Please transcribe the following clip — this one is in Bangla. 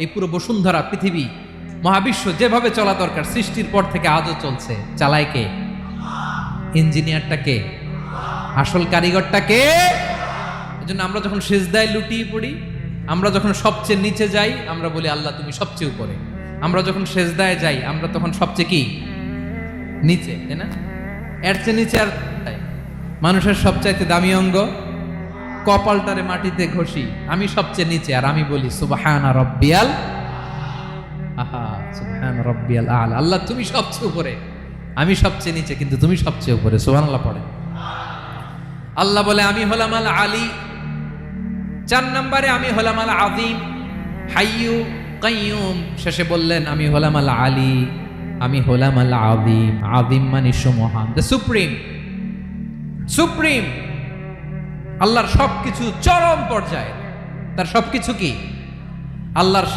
এই পুরো বসুন্ধরা পৃথিবী, মহাবিশ্ব যেভাবে চলা দরকার, সৃষ্টির পর থেকে আজও চলছে। চালায় কে? ইঞ্জিনিয়ারটা কে? আসল কারিগরটা কে? এজন্য আমরা যখন সেজদায় লুটিয়ে পড়ি, আমরা যখন সবচেয়ে নিচে যাই, আমরা বলি, আল্লাহ, তুমি সবচেয়ে উপরে। আমরা যখন সেজদায় যাই, আমরা তখন সবচেয়ে কি? নিচে, তাই না? এর চেয়ে নিচে আর? মানুষের সবচাইতে দামি অঙ্গ কপালটারে মাটিতে ঘষি, আমি সবচেয়ে নিচে, আর আমি বলি, সুবাহানা সুবহান রব্বিয়াল আল। আল্লাহ, তুমি সবচেয়ে উপরে। আমি সবচেয়ে নিচে, কিন্তু তুমি সবচেয়ে উপরে। সুবহানাল্লাহ পড়ে আল্লাহ বলে, আমি হলাম আল আলী। চার নম্বরে, আমি হলাম আল আদিম হাইয়ু কাইয়ুম শেষে বললেন, আমি হলাম আল আলী। আমি হলাম আল আদিম আদিম মানে সুমহান। দ্য সুপ্রিম সুপ্রিম আল্লাহর সবকিছু চরম পর্যায়ে। তার সবকিছু কি? আল্লাহর